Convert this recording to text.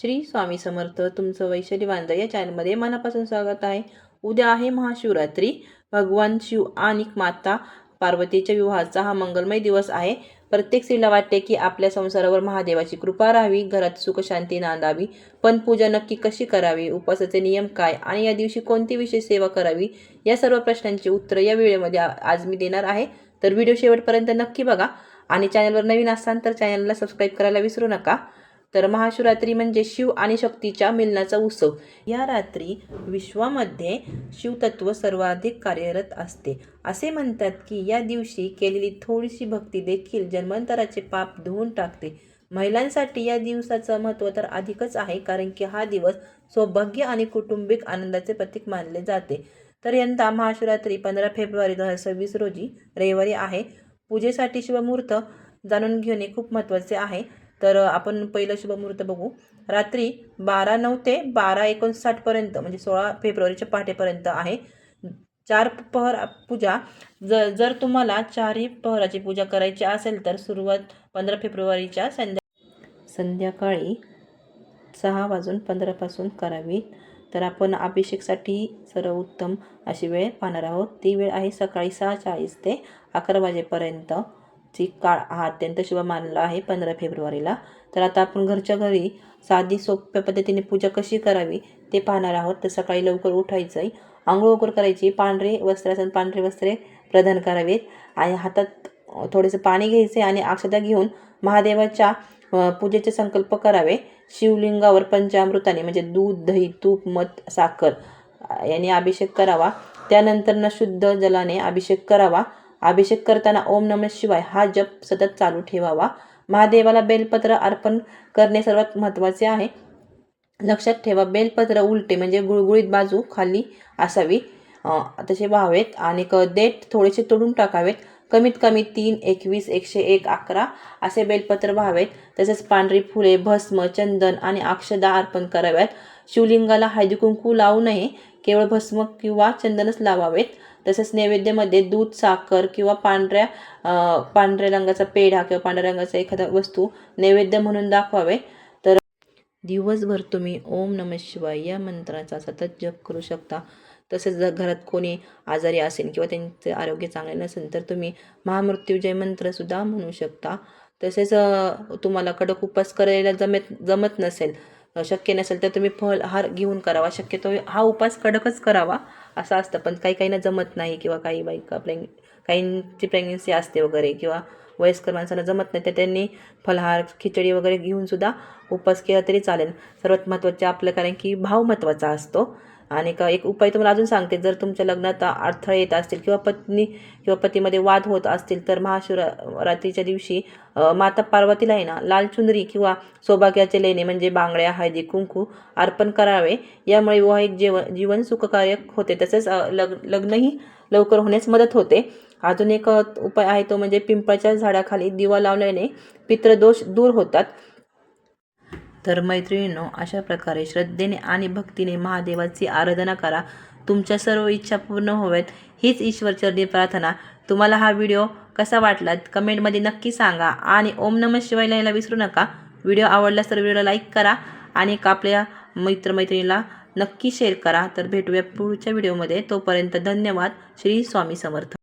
श्री स्वामी समर्थ. तुमचं वैशाली वांद या चॅनलमध्ये मनापासून स्वागत आहे. उद्या आहे महाशिवरात्री. भगवान शिव आणि माता पार्वतीच्या विवाहाचा हा मंगलमय दिवस आहे. प्रत्येक स्त्रीला वाटते की आपल्या संसारावर महादेवाची कृपा राहावी घरात सुखशांती नांदावी. पण पूजा नक्की कशी करावी उपवासाचे नियम काय आणि या दिवशी कोणती विशेष सेवा करावी या सर्व प्रश्नांची उत्तर या वेळेमध्ये आज मी देणार आहे. तर व्हिडिओ शेवटपर्यंत नक्की बघा आणि चॅनलवर नवीन असाल तर चॅनलला सबस्क्राईब करायला विसरू नका. तर महाशिवरात्री म्हणजे शिव आणि शक्तीच्या मिलनाचा उत्सव. या रात्री विश्वामध्ये शिवतत्व सर्वाधिक कार्यरत असते. असे म्हणतात की या दिवशी केलेली थोडीशी भक्ती देखील जन्मांतराचे पाप धुवून टाकते. महिलांसाठी या दिवसाचं महत्त्व तर अधिकच आहे कारण की हा दिवस सौभाग्य आणि कुटुंबिक आनंदाचे प्रतीक मानले जाते. तर यंदा महाशिवरात्री पंधरा फेब्रुवारी दोन हजार सव्वीस रोजी रविवारी आहे. पूजेसाठी शिवमूर्त जाणून घेणे खूप महत्त्वाचे आहे. तर आपण पहिलं शुभमुहूर्त बघू. रात्री बारा नऊ ते बारा एकोणसाठपर्यंत म्हणजे सोळा फेब्रुवारीच्या पहाटेपर्यंत आहे. चार पहर पूजा. जर जर तुम्हाला चारही पहराची पूजा करायची असेल तर सुरुवात पंधरा फेब्रुवारीच्या संध्या संध्याकाळी सहा वाजून पंधरापासून करावी. तर आपण अभिषेकसाठी सर्वोत्तम अशी वेळ पाहणार आहोत. ती वेळ आहे सकाळी सहा चाळीस ते अकरा वाजेपर्यंत. ची काळ हा अत्यंत शुभ मानला आहे पंधरा फेब्रुवारीला. तर आता आपण घरच्या घरी साधी सोप्या पद्धतीने पूजा कशी करावी ते पाहणार आहोत. तर सकाळी लवकर उठायचं आहे आंघोळ वगैरे करायची. पांढरे वस्त्र असेल पांढरे वस्त्रे प्रदान करावेत. आणि हातात थोडेसे पाणी घ्यायचे आणि अक्षता घेऊन महादेवाच्या पूजेचे संकल्प करावे. शिवलिंगावर पंचामृताने म्हणजे दूध दही तूप मध साखर याने अभिषेक करावा. त्यानंतर न शुद्ध जलाने अभिषेक करावा. अभिषेक करताना ओम नम शिवाय हा जप सतत चालू ठेवावा. महादेवाला बेलपत्र अर्पण करणे सर्वात महत्त्वाचे आहे. लक्षात ठेवा बेलपत्र उलटे म्हणजे गुळगुळीत बाजू खाली असावी. तसे व्हावेत आणि क देठ थोडेसे तोडून टाकावेत. कमीत कमी तीन एकवीस एकशे एक अकरा असे बेलपत्र व्हावेत. तसेच पांढरी फुले भस्म चंदन आणि अक्षदा अर्पण कराव्यात. शिवलिंगाला हळदी कुंकू लावू नये केवळ भस्म किंवा चंदनच लावावेत. तसेच नैवेद्यामध्ये दूध साखर किंवा पांढऱ्या पांढऱ्या रंगाचा पेढा किंवा पांढऱ्या रंगाचा एखादा वस्तू नैवेद्य म्हणून दाखवावे. तर दिवसभर तुम्ही ओम नम शिवाय या मंत्राचा सतत जप करू शकता. तसेच जर घरात कोणी आजारी असेल किंवा त्यांचे आरोग्य चांगले नसेल तर तुम्ही महामृत्युजय मंत्रसुद्धा म्हणू शकता. तसेच तुम्हाला कडक उपवास करायला जमत जमत नसेल शक्य नसेल तर तुम्ही फळहार घेऊन करावा. शक्यतो हा उपास कडकच करावा असं असतं. पण काही काहींना जमत नाही किंवा काही बायका प्रेग काहींची प्रेग्नेन्सी असते वगैरे किंवा वयस्कर माणसांना जमत नाही तर त्यांनी फलहार खिचडी वगैरे घेऊन सुद्धा उपवास केला तरी चालेल. सर्वात महत्त्वाचे आपलं कारण की भाव महत्त्वाचा असतो. आणि का एक उपाय तुम्हाला अजून सांगते जर तुमच्या लग्नात अडथळे येत असतील किंवा पत्नी किंवा पतीमध्ये वाद होत असतील तर महाशिवरा रात्रीच्या दिवशी माता पार्वतीला आहे ना लाल चुनरी किंवा सौभाग्याचे लेणे म्हणजे बांगड्या हळदी कुंकू अर्पण करावे. यामुळे वैवाहिक जीवन जीवन सुखकारक होते. तसेच अ, लग लग्नही लवकर होण्यास मदत होते. अजून एक उपाय आहे तो म्हणजे पिंपळाच्या झाडाखाली दिवा लावल्याने पितृदोष दूर होतात. तर मैत्रिणींनो अशा प्रकारे श्रद्धेने आणि भक्तीने महादेवाची आराधना करा. तुमच्या सर्व इच्छा पूर्ण व्हाव्यात हीच ईश्वरचरणी प्रार्थना. तुम्हाला हा व्हिडिओ कसा वाटला कमेंटमध्ये नक्की सांगा आणि ओम नम शिवाय लिहायला विसरू नका. व्हिडिओ आवडल्यास तर व्हिडिओला लाईक करा आणि एक आपल्या मित्रमैत्रिणीला नक्की शेअर करा. तर भेटूया पुढच्या व्हिडिओमध्ये. तोपर्यंत धन्यवाद. श्री स्वामी समर्थ.